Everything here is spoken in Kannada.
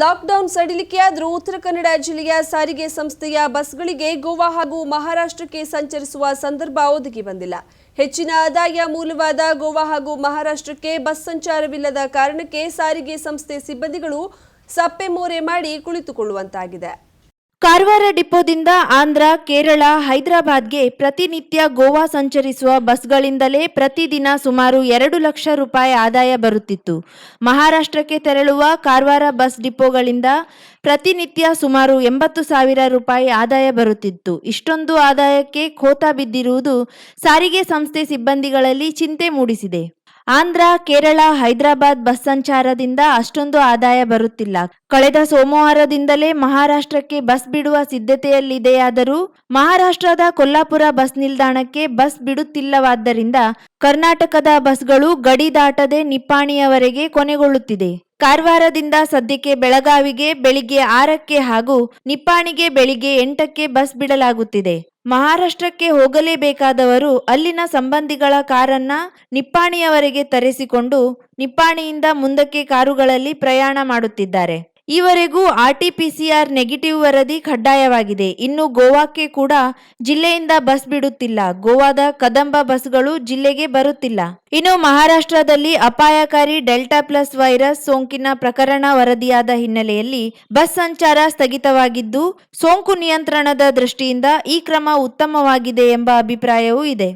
ಲಾಕ್ಡೌನ್ ಸಡಿಲಿಕೆಯಾದರೂ ಉತ್ತರ ಕನ್ನಡ ಜಿಲ್ಲೆಯ ಸಾರಿಗೆ ಸಂಸ್ಥೆಯ ಬಸ್ಗಳಿಗೆ ಗೋವಾ ಹಾಗೂ ಮಹಾರಾಷ್ಟ್ರಕ್ಕೆ ಸಂಚರಿಸುವ ಸಂದರ್ಭ ಒದಗಿ ಬಂದಿಲ್ಲ. ಹೆಚ್ಚಿನ ಆದಾಯ ಮೂಲವಾದ ಗೋವಾ ಹಾಗೂ ಮಹಾರಾಷ್ಟ್ರಕ್ಕೆ ಬಸ್ ಸಂಚಾರವಿಲ್ಲದ ಕಾರಣಕ್ಕೆ ಸಾರಿಗೆ ಸಂಸ್ಥೆ ಸಿಬ್ಬಂದಿಗಳು ಸಪ್ಪೆ ಮೋರೆ ಮಾಡಿ ಕುಳಿತುಕೊಳ್ಳುವಂತಾಗಿದೆ. ಕಾರವಾರ ಡಿಪೋದಿಂದ ಆಂಧ್ರ, ಕೇರಳ, ಹೈದರಾಬಾದ್ಗೆ ಪ್ರತಿನಿತ್ಯ ಗೋವಾ ಸಂಚರಿಸುವ ಬಸ್ಗಳಿಂದಲೇ ಪ್ರತಿದಿನ ಸುಮಾರು ಎರಡು ಲಕ್ಷ ರೂಪಾಯಿ ಆದಾಯ ಬರುತ್ತಿತ್ತು. ಮಹಾರಾಷ್ಟ್ರಕ್ಕೆ ತೆರಳುವ ಕಾರವಾರ ಬಸ್ ಡಿಪೋಗಳಿಂದ ಪ್ರತಿನಿತ್ಯ ಸುಮಾರು ಎಂಬತ್ತು ಸಾವಿರ ರೂಪಾಯಿ ಆದಾಯ ಬರುತ್ತಿತ್ತು. ಇಷ್ಟೊಂದು ಆದಾಯಕ್ಕೆ ಖೋತ ಬಿದ್ದಿರುವುದು ಸಾರಿಗೆ ಸಂಸ್ಥೆ ಸಿಬ್ಬಂದಿಗಳಲ್ಲಿ ಚಿಂತೆ ಮೂಡಿಸಿದೆ. ಆಂಧ್ರ, ಕೇರಳ, ಹೈದರಾಬಾದ್ ಬಸ್ ಸಂಚಾರದಿಂದ ಅಷ್ಟೊಂದು ಆದಾಯ ಬರುತ್ತಿಲ್ಲ. ಕಳೆದ ಸೋಮವಾರದಿಂದಲೇ ಮಹಾರಾಷ್ಟ್ರಕ್ಕೆ ಬಸ್ ಬಿಡುವ ಸಿದ್ಧತೆಯಲ್ಲಿದೆಯಾದರೂ ಮಹಾರಾಷ್ಟ್ರದ ಕೊಲ್ಲಾಪುರ ಬಸ್ ನಿಲ್ದಾಣಕ್ಕೆ ಬಸ್ ಬಿಡುತ್ತಿಲ್ಲವಾದ್ದರಿಂದ ಕರ್ನಾಟಕದ ಬಸ್ಗಳು ಗಡಿ ದಾಟದೆ ನಿಪ್ಪಾಣಿಯವರೆಗೆ ಕೊನೆಗೊಳ್ಳುತ್ತಿದೆ. ಕಾರವಾರದಿಂದ ಸದ್ಯಕ್ಕೆ ಬೆಳಗಾವಿಗೆ ಬೆಳಿಗ್ಗೆ ಆರಕ್ಕೆ ಹಾಗೂ ನಿಪ್ಪಾಣಿಗೆ ಬೆಳಿಗ್ಗೆ ಎಂಟಕ್ಕೆ ಬಸ್ ಬಿಡಲಾಗುತ್ತಿದೆ. ಮಹಾರಾಷ್ಟ್ರಕ್ಕೆ ಹೋಗಲೇಬೇಕಾದವರು ಅಲ್ಲಿನ ಸಂಬಂಧಿಗಳ ಕಾರನ್ನ ನಿಪ್ಪಾಣಿಯವರೆಗೆ ತರಿಸಿಕೊಂಡು ನಿಪ್ಪಾಣಿಯಿಂದ ಮುಂದಕ್ಕೆ ಕಾರುಗಳಲ್ಲಿ ಪ್ರಯಾಣ ಮಾಡುತ್ತಿದ್ದಾರೆ. ಈವರೆಗೂ ಆರ್ಟಿಪಿಸಿಆರ್ ನೆಗೆಟಿವ್ ವರದಿ ಕಡ್ಡಾಯವಾಗಿದೆ. ಇನ್ನು ಗೋವಾಕ್ಕೆ ಕೂಡ ಜಿಲ್ಲೆಯಿಂದ ಬಸ್ ಬಿಡುತ್ತಿಲ್ಲ. ಗೋವಾದ ಕದಂಬ ಬಸ್ಗಳು ಜಿಲ್ಲೆಗೆ ಬರುತ್ತಿಲ್ಲ. ಇನ್ನು ಮಹಾರಾಷ್ಟ್ರದಲ್ಲಿ ಅಪಾಯಕಾರಿ ಡೆಲ್ಟಾ ಪ್ಲಸ್ ವೈರಸ್ ಸೋಂಕಿನ ಪ್ರಕರಣ ವರದಿಯಾದ ಹಿನ್ನೆಲೆಯಲ್ಲಿ ಬಸ್ ಸಂಚಾರ ಸ್ಥಗಿತವಾಗಿದ್ದು, ಸೋಂಕು ನಿಯಂತ್ರಣದ ದೃಷ್ಟಿಯಿಂದ ಈ ಕ್ರಮ ಉತ್ತಮವಾಗಿದೆ ಎಂಬ ಅಭಿಪ್ರಾಯವೂ ಇದೆ.